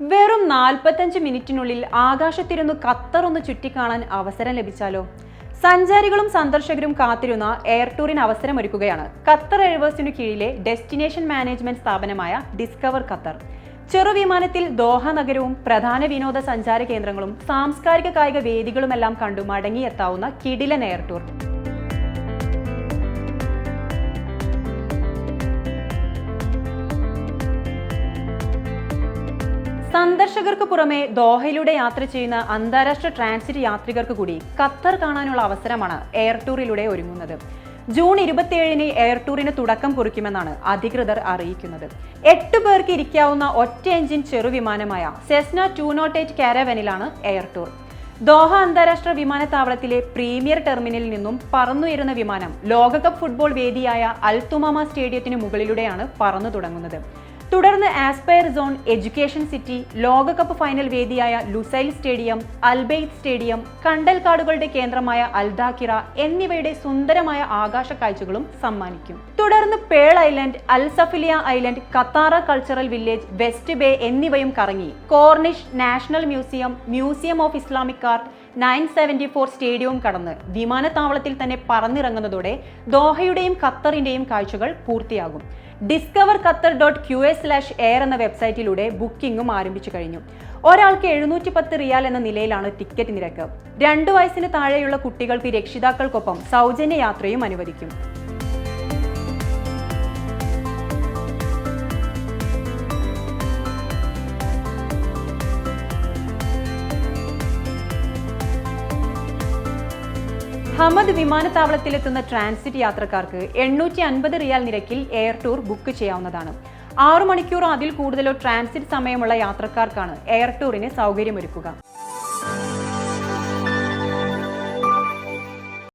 വെറും നാൽപ്പത്തഞ്ച് മിനിറ്റിനുള്ളിൽ ആകാശത്തിരുന്ന് ഖത്തർ ഒന്ന് ചുറ്റിക്കാണാൻ അവസരം ലഭിച്ചാലോ? സഞ്ചാരികളും സന്ദർശകരും കാത്തിരുന്ന എയർ ടൂറിന് അവസരമൊരുക്കുകയാണ്. ഖത്തർ എയർവേഴ്സിനു കീഴിലെ ഡെസ്റ്റിനേഷൻ മാനേജ്മെന്റ് സ്ഥാപനമായ ഡിസ്കവർ ഖത്തർ. ചെറുവിമാനത്തിൽ ദോഹ നഗരവും പ്രധാന വിനോദ സഞ്ചാര കേന്ദ്രങ്ങളും സാംസ്കാരിക കായിക വേദികളുമെല്ലാം കണ്ടു മടങ്ങിയെത്താവുന്ന കിടിലൻ എയർ ടൂർ. സന്ദർശകർക്ക് പുറമെ ദോഹയിലൂടെ യാത്ര ചെയ്യുന്ന അന്താരാഷ്ട്ര ട്രാൻസിറ്റ് യാത്രികർക്ക് കൂടി ഖത്തർ കാണാനുള്ള അവസരമാണ് എയർ ടൂറിലൂടെ ഒരുങ്ങുന്നത്. ജൂൺ ഇരുപത്തിയേഴിന് എയർ ടൂറിന് തുടക്കം കുറിക്കുമെന്നാണ് അധികൃതർ അറിയിക്കുന്നത്. എട്ട് പേർക്ക് ഇരിക്കാവുന്ന ഒറ്റ എഞ്ചിൻ ചെറുവിമാനമായ സെസ്ന ടു നോട്ട് എയ്റ്റ് കാരവനിലാണ് എയർ ടൂർ ദോഹ അന്താരാഷ്ട്ര വിമാനത്താവളത്തിലെ പ്രീമിയർ ടെർമിനലിൽ നിന്നും പറന്നുയരുന്ന വിമാനം ലോകകപ്പ് ഫുട്ബോൾ വേദിയായ അൽത്തുമാമ സ്റ്റേഡിയത്തിന് മുകളിലൂടെയാണ് പറന്നു തുടങ്ങുന്നത്. തുടർന്ന് ആസ്പയർ സോൺ എഡ്യൂക്കേഷൻ സിറ്റി ലോകകപ്പ് ഫൈനൽ വേദിയായ Lusail stadium Al Bayt stadium കണ്ടൽക്കാടുകളുടെ കേന്ദ്രമായ അൽദാക്കിറ എന്നിവയുടെ സുന്ദരമായ ആകാശ കാഴ്ചകളും സമ്മാനിക്കും. തുടർന്ന് Pearl Island Al Safliya island Katara cultural village West Bay എന്നിവയും കറങ്ങി. Corniche National Museum Museum of Islamic Art nine seventy four സ്റ്റേഡിയവും കടന്ന് വിമാനത്താവളത്തിൽ തന്നെ പറന്നിറങ്ങുന്നതോടെ ദോഹയുടെയും ഖത്തറിന്റെയും കാഴ്ചകൾ പൂർത്തിയാകും. Discover Qatar dot Q S slash air എന്ന വെബ്സൈറ്റിലൂടെ ബുക്കിംഗും ആരംഭിച്ചു കഴിഞ്ഞു. ഒരാൾക്ക് എഴുന്നൂറ്റി പത്ത് റിയാൽ എന്ന നിലയിലാണ് ടിക്കറ്റ് നിരക്ക്. രണ്ടു വയസ്സിന് താഴെയുള്ള കുട്ടികൾക്ക് രക്ഷിതാക്കൾക്കൊപ്പം സൗജന്യ യാത്രയും അനുവദിക്കും. ഹമദ് വിമാനത്താവളത്തിലെത്തുന്ന ട്രാൻസിറ്റ് യാത്രക്കാർക്ക് എണ്ണൂറ്റി അൻപത് റിയാൽ നിരക്കിൽ എയർ ടൂർ ബുക്ക് ചെയ്യാവുന്നതാണ്. ആറു മണിക്കൂറോ അതിൽ കൂടുതലോ ട്രാൻസിറ്റ് സമയമുള്ള യാത്രക്കാർക്കാണ് എയർ ടൂറിന് സൗകര്യമൊരുക്കുക.